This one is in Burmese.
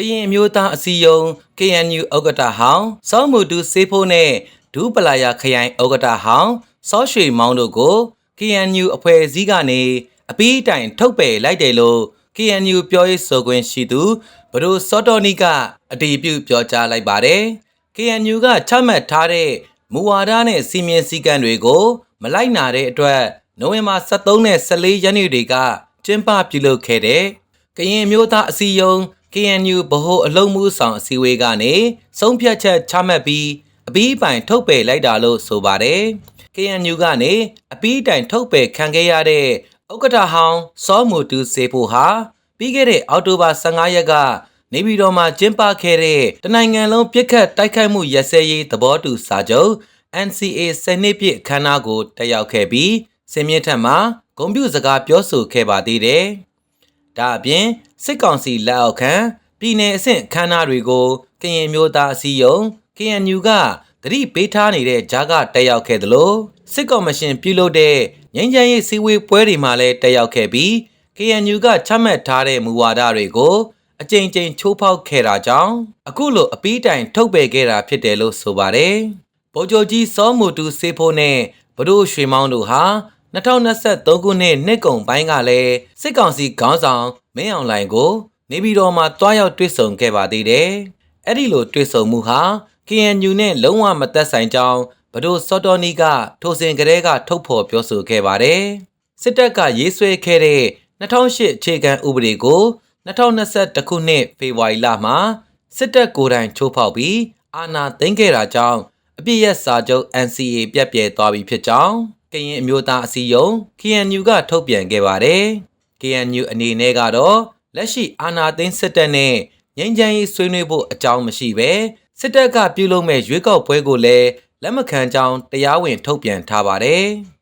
ကရင်အမျိုးသားအစည်းအရုံး KNU ဥက္ကဋ္ဌဟောင်းစောမှုတူစေးဖိုးနဲ့ဒူးပလာယာခရိုင်ဥက္ကဋ္ဌဟောင်းစောရွှေမောင်တို့ကို KNU အဖွဲ့အစည်းကနေအပီးတိုင်ထုတ်ပယ်လိုက်တယ်လို့ KNU ပြောရေးဆိုခွင့်ရှိသူဘဒိုစောတော်နီကအတည်ပြုပြောကြားလိုက်ပါတယ်။ KNU ကချမှတ်ထားတဲ့မူဝါဒနဲ့စီမင်းစည်းကမ်းတွေကို မလိုက်နာတဲ့အတွက်နိုဝင်ဘာ23နဲ့14ရက်နေ့တွေကကျင်းပပြုလုပ်ခဲ့တဲ့ကရင်အမျိုးသားအစည်းအရုံး KNU ဗဟိုအလုံးမှုဆောင်အစည်းအဝေးကနေဆုံးဖြတ်ချက်ချမှတ်ပြီးအပီးပိုင်ထုတ်ပယ်လိုက်တာလို့ဆိုပါတယ်။ KNU ကနေအပီးတိုင်ထုတ်ပယ်ခံခဲ့ရတဲ့ဥက္ကဋ္ဌဟောင်းစောမှုတူစေဖို့ဟာပြီးခဲ့တဲ့အောက်တိုဘာ15ရက်ကနေပြည်တော်မှာကျင်းပခဲ့တဲ့တနိုင်ငံလုံးပြစ်ခတ်တိုက်ခိုက်မှုရက်စဲရေးသဘောတူစာချုပ် NCA စနစ်ပြည့်အခမ်းအနားကိုတက်ရောက်ခဲ့ပြီးစင်မြင့်ထက်မှာဂုံပြူစကားပြောဆိုခဲ့ပါသေးတယ်။ ဒါအပြင်စစ်ကောင်စီလက်အောက်ခံပြည်내အဆင့်အခမ်းအနားတွေကိုကရင်မျိုးသားအစည်းအရုံး KNU ကသတိပေးထားနေတဲ့ကြားကတက်ရောက်ခဲ့သလိုစစ်ကော်မရှင်ပြုလုပ်တဲ့ငြိမ်းချမ်းရေးစည်းဝေးပွဲတွေမှာလည်းတက်ရောက်ခဲ့ပြီး KNU ကချမှတ်ထားတဲ့မူဝါဒတွေကိုအကြိမ်ကြိမ်ချိုးဖောက်ခဲ့တာကြောင့်အခုလိုအပီးတိုင်ထုတ်ပယ်ခဲ့တာဖြစ်တယ်လို့ဆိုပါတယ်။ဗိုလ်ချုပ်ကြီးစောမူတူစေဖို့နဲ့ဘဒိုရွှေမောင်းတို့ဟာ 2023ခုနှစ်နှစ်ကုန်ပိုင်းကလည်းစစ်ကောင်စီခေါင်းဆောင်မင်းအောင်လှိုင်ကို နေပြည်တော်မှာတွားရောက်တွေ့ဆုံခဲ့ပါသေးတယ်။အဲ့ဒီလိုတွေ့ဆုံမှုဟာ KNU နဲ့လုံးဝမသက်ဆိုင်ကြောင်းဘဒိုစောတော်နီကထိုစဉ်ကလေးကထုတ်ဖော်ပြောဆိုခဲ့ပါတယ်။စစ်တပ်ကရေးဆွဲခဲ့တဲ့2008အခြေခံဥပဒေကို2021ခုနှစ်ဖေဖော်ဝါရီလမှာစစ်တပ်ကိုယ်တိုင်ချိုးဖောက်ပြီးအာဏာသိမ်းခဲ့တာကြောင့်အပြစ်ရက်စာချုပ် NCA ပြတ်ပြဲသွားပြီဖြစ်ကြောင်း ကရင်အမျိုးသားအစည်းအရုံး KNU ကထုတ်ပြန်ခဲ့ပါတယ်။ KNU အနေနဲ့ကတော့လက်ရှိအာဏာသိမ်းစစ်တပ်နဲ့ငြိမ်းချမ်းရေးဆွေးနွေးဖို့အကြောင်းမရှိပဲစစ်တပ်ကပြုလုပ်မဲ့ရွေးကောက်ပွဲကိုလည်းလက်မခံကြောင်းတရားဝင်ထုတ်ပြန်ထားပါတယ်။